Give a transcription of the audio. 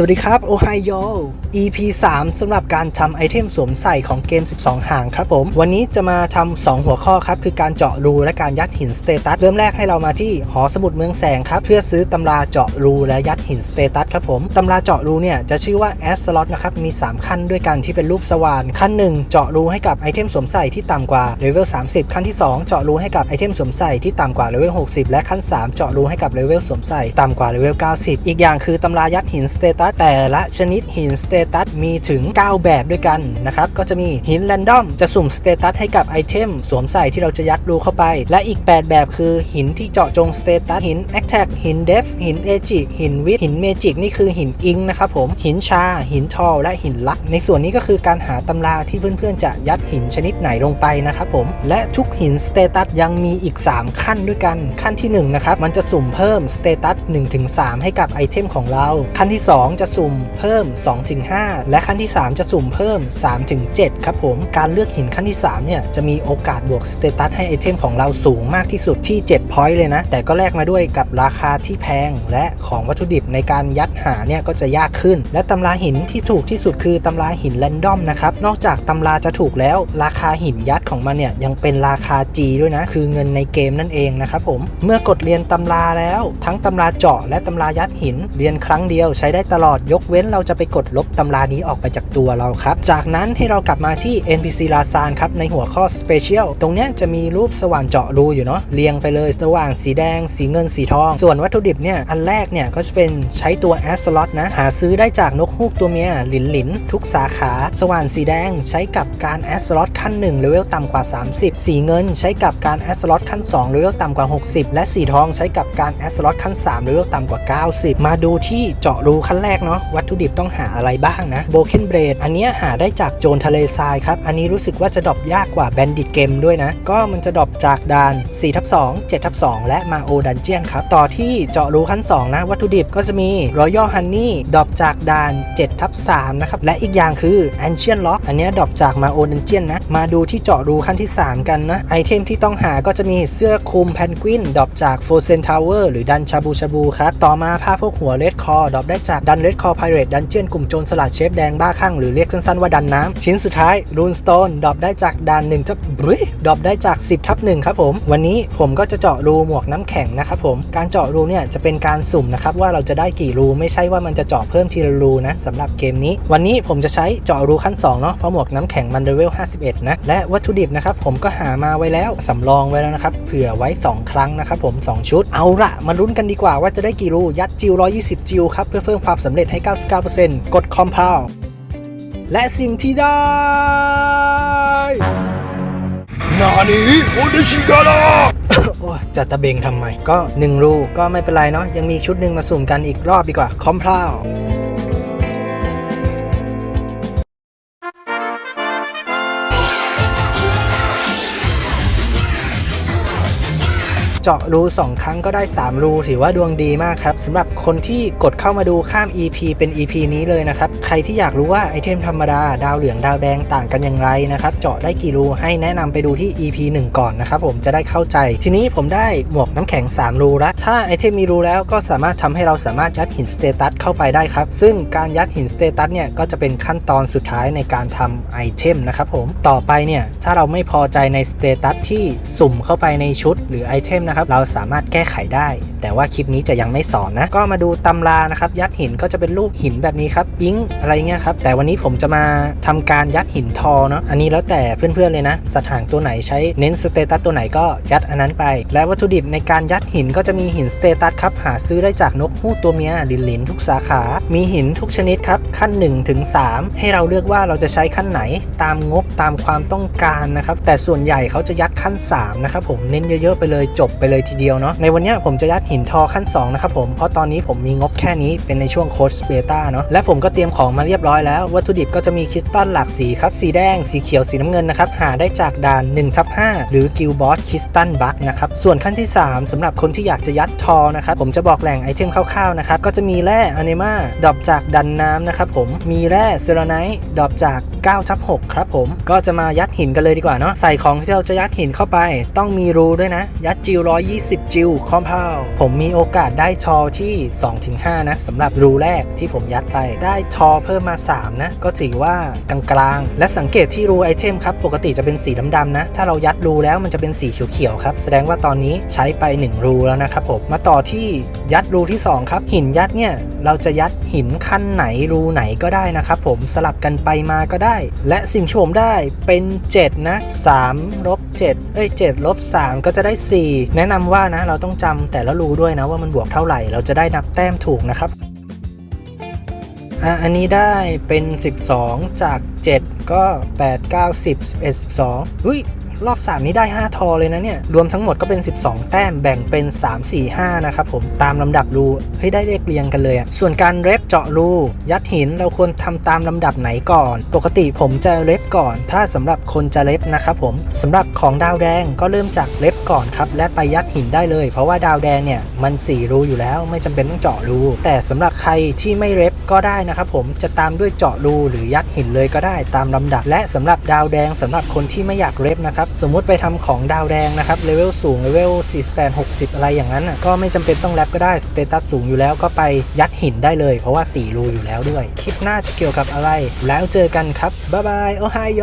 สวัสดีครับ โอไฮโอ EP 3สำหรับการทำไอเทมสวมใส่ของเกม 12 ห่างครับผม วันนี้จะมาทำ 2 หัวข้อครับ คือการเจาะรูและการยัดหินสเตตัส เริ่มแรกให้เรามาที่หอสมุดเมืองแสงครับ เพื่อซื้อตำราเจาะรูและยัดหินสเตตัสครับผม ตำราเจาะรูเนี่ยจะชื่อว่าแอสลอตนะครับ มี 3 ขั้นด้วยกันที่เป็นรูปสว่าน ขั้น 1 เจาะรูให้กับไอเทมสวมใส่ที่ต่ำกว่าเลเวล 30 ขั้นที่ 2 เจาะรูให้กับไอเทมสวมใส่ที่ต่ำกว่าเลเวล 60 และขั้น 3 เจาะรูให้กับเลเวลสวมใส่ต่ำกว่าเลเวล 90 อีกอย่างคือตำรายัดหินสเตตัสแต่ละชนิดหินสเตตัสมีถึง 9 แบบด้วยกันนะครับ ก็จะมีหินแรนดอมจะสุ่มสเตตัสให้กับไอเทมสวมใส่ที่เราจะยัดรูเข้าไป และอีก 8 แบบคือหินที่เจาะจงสเตตัสหินแอคแท็กหินเดฟหินเอจิหินวิทหินเมจิกนี่คือหินอิงนะครับผมหินชา หินทอลและหินลัก ในส่วนนี้ก็คือการหาตำราที่เพื่อนๆ จะยัดหินชนิดไหนลงไปนะครับผมและทุกหินสเตตัสยังมีอีก 3 ขั้นด้วยกันขั้นที่1นะครับมันจะสุ่มเพิ่มสเตตัส1-3 ให้กับไอเทมของเรา ขั้นที่ 2จะสุ่มเพิ่ม 2-5 และขั้นที่ 3 จะสุ่มเพิ่ม 3-7 ครับผม การเลือกหินขั้นที่ 3 เนี่ย จะมีโอกาสบวกสเตตัสให้ไอเทมของเราสูงมากที่สุดที่7พอยต์เลยนะ แต่ก็แลกมาด้วยกับราคาที่แพง และของวัตถุดิบในการยัดหาเนี่ยก็จะยากขึ้น และตำราหินที่ถูกที่สุดคือตำราหินแรนดอมนะครับ นอกจากตำราจะถูกแล้ว ราคาหินยัดของมันเนี่ยยังเป็นราคา G ด้วยนะ คือเงินในเกมนั่นเองนะครับผม เมื่อกดเรียนตำราแล้ว ทั้งตำราเจาะและตำรายัดหิน เรียนครั้งเดียวใช้ได้ตลอดยกเว้นเราจะไปกดลบตำรานี้ออกไปจากตัวเราครับ จากนั้นให้เรากลับมาที่ NPC ลาซานครับในหัวข้อ Special ตรงนี้จะมีรูปสว่านเจาะรูอยู่เนาะเรียงไปเลยสว่างสีแดง สีเงินสีทอง ส่วนวัตถุดิบเนี่ยอันแรกเนี่ยก็จะเป็นใช้ตัว a s l o t นะ หาซื้อได้จากนกฮูกตัวเมียหลินหลินทุกสาขา สว่านสีแดงใช้กับการ a s l o t ขั้น1เลเวลต่ำกว่า 30 สีเงินใช้กับการ a s l o t ขั้น2เลเวลต่ำกว่า 60 และสีทองใช้กับการ a s l o t ขั้น3เลเวลต่ำกว่า 90 มาดูที่เจาะรูขั้นแรกรกเนาะวัตถุดิบต้องหาอะไรบ้างนะโบเคนเบรดอันนี้หาได้จากโจรทะเลทรายครับ อันนี้รู้สึกว่าจะดรอปยากกว่าแบนดิตเกมด้วยนะ ก็มันจะดรอปจากด่าน4ทับ2 7ทับ2และมาโอดันเจียนครับ ต่อที่เจาะรูขั้น 2 นะ วัตถุดิบก็จะมีรอยัลฮันนี่ดรอปจากด่าน7ทับ3นะครับ และอีกอย่างคือ Ancient Lock อันนี้ดรอปจากมาโอดันเจียนนะ มาดูที่เจาะรูขั้นที่ 3 กันนะ ไอเทมที่ต้องหาก็จะมีเสื้อคลุมแพนกวินดรอปจากโฟเซนทาวเวอร์หรือดันชาบูชาบูครับต่อมาผ้าพวกหัวเลดคอดรอปได้จากดันเลดคอไพเรตดันเจียนกลุ่มโจรสลัดเชฟแดงบ้าคลั่งหรือเรียกสั้นๆว่าดันน้ำชิ้นสุดท้ายรูนสโตนดรอปได้จากด่าน1ทับบริดรอปได้จาก 10ทับ1ครับผมวันนี้ผมก็จะเจาะรูหมวกน้ำแข็งนะครับผมการเจาะรูเนี่ยจะเป็นการสุ่มนะครับว่าเราจะได้กี่รูไม่ใช่ว่ามันจะเจาะเพิ่มทีละรูนะสำหรับเกมนี้ วันนี้ผมจะใช้เจาะรูขั้น2เนาะเพราะหมวกน้ำแข็งมันเลเวล51นะและวัตถุดิบนะครับผมก็หามาไว้แล้วสำรองไว้แล้วนะครับเผื่อไว้ 2 ครั้งนะครับผม 2 ชุดเอาละมาลุ้นกันดีกว่าว่าจะได้กี่รูยัดจิว120 จิวครับเพื่อเพิ่มความสำเร็จให้ 99%กดคอมเพลและสิ่งที่ได้นานี้โอเดชิกาลาโอ้ยจะตะเบงทำไม ก็ 1 รูก็ไม่เป็นไรเนาะยังมีชุดหนึ่งมาสุ่มกันอีกรอบดีกว่าค จาะรู 2 ครั้งก็ได้ 3 รู ถือว่าดวงดีมากครับสำหรับคนที่กดเข้ามาดูข้าม EP เป็น EP นี้เลยนะครับ ใครที่อยากรู้ว่าไอเทมธรรมดา ดาวเหลืองดาวแดงต่างกันอย่างไรนะครับ เจาะได้กี่รูให้แนะนำไปดูที่ EP 1 ก่อนนะครับผมจะได้เข้าใจ ทีนี้ผมได้หมวกน้ำแข็ง 3 รูแล้วถ้าไอเทมมีรูแล้วก็สามารถทำให้เราสามารถยัดหินสเตตัสเข้าไปได้ครับ ซึ่งการยัดหินสเตตัสเนี่ยก็จะเป็นขั้นตอนสุดท้ายในการทำไอเทมนะครับผมต่อไปเนี่ยถ้าเราไม่พอใจในสเตตัสที่สุ่มเข้าไปในชุดหรือไอเทมนะครับเราสามารถแก้ไขได้แต่ว่าคลิปนี้จะยังไม่สอนนะ ก็มาดูตำรานะครับ ยัดหินก็จะเป็นรูปหินแบบนี้ครับ อิงอะไรเงี้ยครับ แต่วันนี้ผมจะมาทำการยัดหินทอเนาะ อันนี้แล้วแต่เพื่อนๆเลยนะสัตว์หางตัวไหนใช้เน้นสเตตัสตัวไหนก็ยัดอันนั้นไป และวัตถุดิบในการยัดหินก็จะมีหินสเตตัสครับ หาซื้อได้จากนกฮูกตัวเมียลินลินทุกสาขา มีหินทุกชนิดครับ ขั้น1ถึง3ให้เราเลือกว่าเราจะใช้ขั้นไหนตามงบตามความต้องการนะครับ แต่ส่วนใหญ่เขาจะยัดขั้น3นะครับผม เน้นเยอะๆไปเลยจบไปเลยทีเดียวเนาะ ในวันนี้ผมจะยัดหินทอขั้น2นะครับผม เพราะตอนนี้ผมมีงบแค่นี้เป็นในช่วงโค้ดเบต้าเนาะ และผมก็เตรียมของมาเรียบร้อยแล้ว วัตถุดิบก็จะมีคริสตัลหลากสีครับ สีแดง สีเขียว สีน้ำเงินนะครับ หาได้จากด่าน1ทับ5หรือกิลบอสคริสตัลบัคนะครับ ส่วนขั้นที่ 3สำหรับคนที่อยากจะยัดทอนะครับ ผมจะบอกแหล่งไอเทมคร่าวๆนะครับ ก็จะมีแร่อเนมาดรอปจากดันน้ำนะครับผม มีแร่เซราไนท์ดรอปจาก9ทับ6ครับผม ก็จะมายัดหินกันเลยดีกว่าเนาะ ใส่ของที่เราจะยัดหินเข้าไป ต้องมีรูด้วยนะ ยัดจิว120 จิวคอมเพลผมมีโอกาสได้ชอที่ 2-5 นะสำหรับรูแรกที่ผมยัดไปได้ชอเพิ่มมา 3 นะ ก็ถือว่ากลางๆ และสังเกตที่รูไอเทมครับ ปกติจะเป็นสีดำๆนะ ถ้าเรายัดรูแล้วมันจะเป็นสีเขียวๆครับ แสดงว่าตอนนี้ใช้ไป 1 รูแล้วนะครับผม มาต่อที่ยัดรูที่ 2 ครับ หินยัดเนี่ย เราจะยัดหินขั้นไหนรูไหนก็ได้นะครับผมสลับกันไปมาก็ได้ และสิ่งที่ผมได้เป็น 7 นะ3ลบ 7 เอ้ย7ลบ3ก็จะได้ 4 แนะนำว่านะเราต้องจำแต่ละรูด้วยนะว่ามันบวกเท่าไหร่ เราจะได้นับแต้มถูกนะครับอะอันนี้ได้เป็น 12 จาก 7 ก็ 8 9 10 11 12อุ้ย รอบ 3 นี้ได้ 5 ทอเลยนะเนี่ย รวมทั้งหมดก็เป็น 12 แต้มแบ่งเป็น 3 4 5 นะครับผม ตามลำดับรูให้ได้เลขเรียงกันเลยอะส่วนการเรฟเจาะรูยัดหินเราควรทำตามลำดับไหนก่อน ปกติผมจะเรฟก่อน ถ้าสำหรับคนจะเรฟนะครับผมสำหรับของดาวแดงก็เริ่มจากเรฟก่อนครับและไปยัดหินได้เลย เพราะว่าดาวแดงเนี่ยมัน 4 รูอยู่แล้วไม่จำเป็นต้องเจาะรู แต่สำหรับใครที่ไม่เรฟก็ได้นะครับผมจะตามด้วยเจาะรูหรือยัดหินเลยก็ได้ตามลำดับ และสำหรับดาวแดงสำหรับคนที่ไม่อยากเรฟนะครับสมมุติไปทำของดาวแดงนะครับเลเวลสูงเลเวล48 60 อะไรอย่างนั้นน่ะก็ไม่จำเป็นต้องแรปก็ได้สเตตัสสูงอยู่แล้วก็ไปยัดหินได้เลย เพราะว่า4รูอยู่แล้วด้วย คลิปหน้าจะเกี่ยวกับอะไร แล้วเจอกันครับบ๊ายบายโอไฮโอ